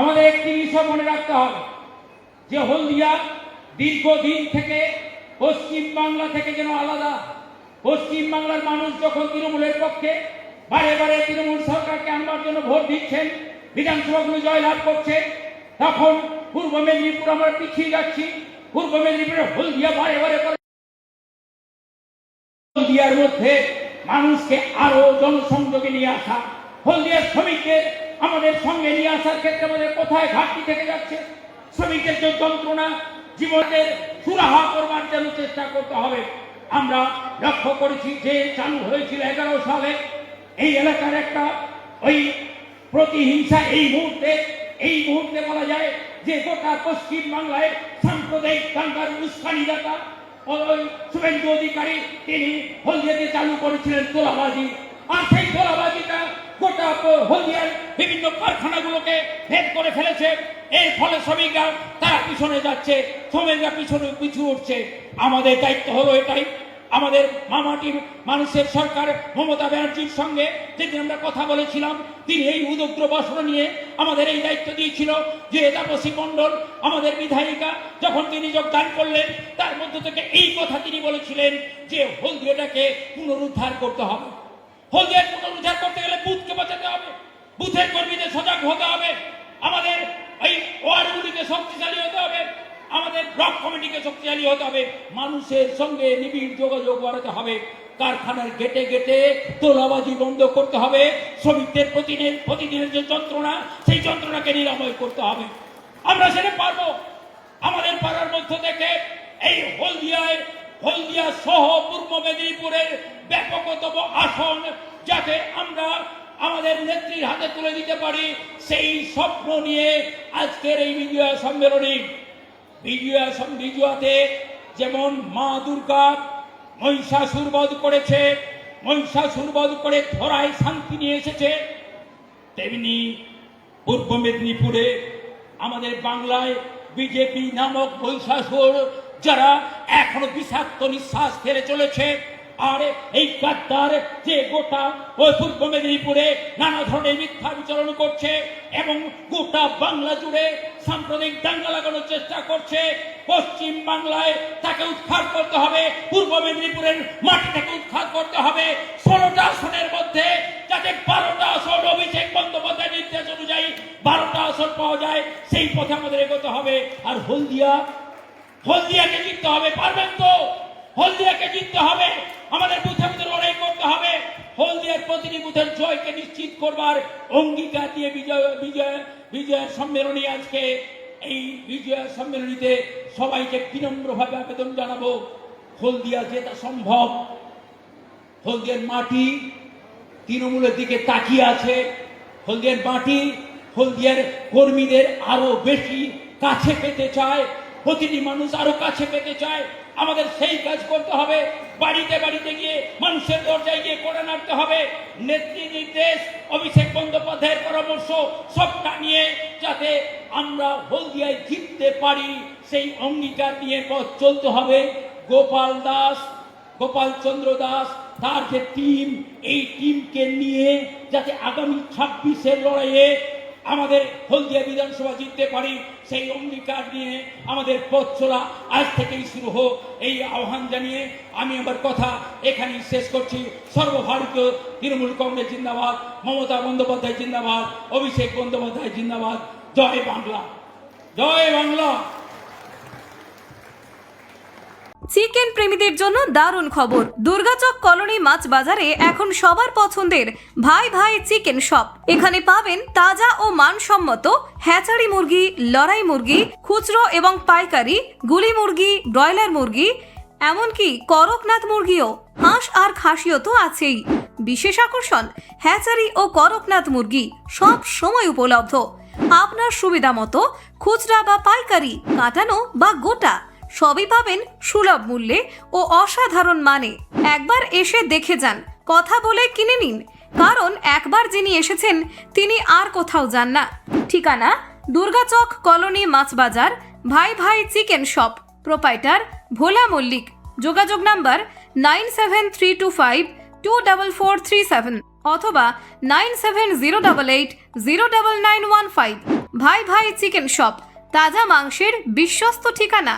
আমাদের একটি বিষয় মনে রাখতে হবে। যে হলদিয়া দীর্ঘদিন থেকে পশ্চিম বাংলা থেকে যেন আলাদা, পশ্চিম বাংলার মানুষ যখন তৃণমূলের পক্ষে, বারে বারে তৃণমূল সরকারকে আনবার জন্য ভোট দিচ্ছেন, বিধানসভাগুলো জয়লাভ করছে তখন পূর্ব মেদিনীপুর আমরা পিছিয়ে যাচ্ছি, পূর্ব মেদিনীপুরে হলদিয়া বারে বারে হলদিয়ার মধ্যে মানুষকে আরও জনসংযোগে নিয়ে আসা, হলদিয়ার শ্রমিকদের আমাদের সঙ্গে নিয়ে আসার ক্ষেত্রে আমাদের কোথায় ঘাটতি থেকে যাচ্ছে? শ্রমিকের যে যন্ত্রণা, জীবনের সুরাহা করবার জন্য চেষ্টা করতে হবে। আমরা লক্ষ্য করেছি যে চালু হয়েছিল এগারো সালে। এই এলাকার একটা ওই প্রতিহিংসা এই মুহূর্তে এই মুহূর্তে বলা যায় যে গোটা পশ্চিম বাংলায় সাম্প্রদায়িক দাঙ্গার উস্কানিদাতা শুভেন্দু অধিকারী, তিনি হলদিয়াতে চালু করেছিলেন তোলাবাজি। আর সেই তোলাবাজিটা গোটা হলদিয়ার বিভিন্ন কারখানাগুলোকে ভেদ করে ফেলেছে। এর ফলে শ্রমিকরা তারা পিছনে যাচ্ছে, শ্রমিকরা পিছনে পিছু উঠছে। আমাদের দায়িত্ব হলো এটাই। আমাদের মামাটির মানুষের সরকার, মমতা ব্যানার্জির সঙ্গে যেদিন আমরা কথা বলেছিলাম, তিনি এই উদগ্র বসন নিয়ে আমাদের এই দায়িত্ব দিয়েছিল। যে তাপসী মণ্ডল, আমাদের বিধায়িকা, যখন তিনি যোগদান করলেন, তার মধ্য থেকে এই কথা তিনি বলেছিলেন যে হলদিয়াটাকে পুনরুদ্ধার করতে হবে। হলদিয়া পুনরুদ্ধার করতে গেলে বুথকে বাঁচাতে হবে বুথের সজাগ হতে হবে। আমাদের এই ওয়ার্ডগুলিকে শক্তিশালী হতে হবে। আমাদের ব্লক কমিটিকে শক্তিশালী হতে হবে। মানুষের সঙ্গে নিবিড় যোগাযোগ বাড়াতে হবে। কারখানার গেটে গেটে তোলাবাজি বন্ধ করতে হবে। শ্রমিকদের প্রতিদিন প্রতিদিনের যে যন্ত্রণা, সেই যন্ত্রণাকে নিরাময় করতে হবে। আমরা সেটা পারব। আমাদের পাড়ার মধ্য থেকে এই হলদিয়ায়, হলদিয়া সহ পূর্ব মেদিনীপুরের ব্যাপকতম আসন যাতে আমরা আমাদের নেত্রীর হাতে তুলে দিতে পারি সেই স্বপ্ন নিয়ে আজকের এই বিজয়া সম্মেলনী। বিজয়া বিজয়াতে যেমন মা দুর্গা মহিষাসুর বধ করেছে, মহিষাসুর বধ করে ধরায় শান্তি নিয়ে এসেছে, তেমনি পূর্ব মেদিনীপুরে আমাদের বাংলায় বিজেপি নামক বৈশাসুর যারা এখনও বিষাক্ত নিঃশ্বাস ফেলে চলেছে আর, এই গাদ্দার যে গোটা ওই পূর্ব মেদিনীপুরে নানা ধরনের মিথ্যা বিচরণ করছে এবং গোটা বাংলা জুড়ে সাম্প্রদায়িক দাঙ্গা লাগানোর চেষ্টা করছে, পশ্চিম বাংলায় তাকে উৎখাত করতে হবে, পূর্ব মেদিনীপুরের মাটিটাকে উৎখাত করতে হবে, ষোলোটা আসনের মধ্যে যাতে বারোটা আসন অভিষেক বন্দ্যোপাধ্যায় নির্দেশ অনুযায়ী বারোটা আসন পাওয়া যায়, সেই পথে আমাদের এগোতে হবে। আর হলদিয়া, হলদিয়াকে জিততে হবে, পারবেন তো হলদিয়াকে জিততে হবে আমাদের বুথে বুথে লড়াই করতে হবে প্রতিটি জয়কে নিশ্চিত করবার অঙ্গীকার দিয়ে বিজয় বিজয়, বিজয়ের সম্মেলনী আজকে। এই বিজয় সম্মেলনীতে সবাইকে বিনম্রভাবে আবেদন জানাব। হলদিয়া যেটা সম্ভব, হলদিয়ার মাটি তৃণমূলের দিকে তাকিয়ে আছে। হলদিয়ার মাটি হলদিয়ার কর্মীদের আরও বেশি কাছে পেতে চায়। প্রতিটি মানুষ আরও কাছে পেতে চায়। আমাদের সেই কাজ করতে হবে। বাড়িতে বাড়িতে গিয়ে মানুষের দরজায় গিয়ে করে নাড়তে হবে। নেত্রী নির্দেশ, অভিষেক বন্দ্যোপাধ্যায়ের পরামর্শ, সবটা নিয়ে যাতে আমরা হলদিয়ায় জিততে পারি, সেই অঙ্গীকার নিয়ে পথ চলতে হবে। গোপাল দাস, গোপাল চন্দ্র দাস, তার যে টিম এই টিমকে নিয়ে যাতে আগামী ছাব্বিশের লড়াইয়ে আমাদের হলদিয়া বিধানসভা জিততে পারি, সেই অঙ্গীকার নিয়ে আমাদের পথ চলা আজ থেকেই শুরু হোক, এই আহ্বান জানিয়ে আমি আমার কথা এখানেই শেষ করছি। সর্বভারতীয় তৃণমূল কংগ্রেস জিন্দাবাদ, মমতা বন্দ্যোপাধ্যায় জিন্দাবাদ, অভিষেক বন্দ্যোপাধ্যায় জিন্দাবাদ। জয় বাংলা। জয় বাংলা। চিকেন প্রেমীদের জন্য দারুণ খবর। দুর্গাচক কলোনি মাছ বাজারে এখন সবার পছন্দের ভাই ভাই চিকেন শপ। এখানে পাবেন তাজা ও মানসম্মত হ্যাচারি মুরগি, লড়াই মুরগি, খুচরো এবং পাইকারি, গুলি মুরগি, ব্রয়লার মুরগি, এমনকি করকনাথ মুরগিও। হাঁস আর খাসিও তো আছেই। বিশেষ আকর্ষণ হ্যাচারি ও করকনাথ মুরগি সব সময় উপলব্ধ। আপনার সুবিধা মতো খুচরা বা পাইকারি, কাটানো বা গোটা। সবই পাবেন সুলভ মূল্যে ও অসাধারণ মানে। একবার এসে দেখে যান, কথা বলে কিনে নিন। কারণ একবার যিনি এসেছেন, তিনি আর কোথাও যান না। ঠিকানা দুর্গাচক কলোনি, মাছবাজার, ভাই ভাই chicken shop, proprietor Bhola Mallick. যোগাযোগ number nine seven three two five two double four three seven অথবা nine seven zero double eight zero double nine one five. ভাই ভাই চিকেন শপ, তাজা মাংসের বিশ্বস্ত ঠিকানা।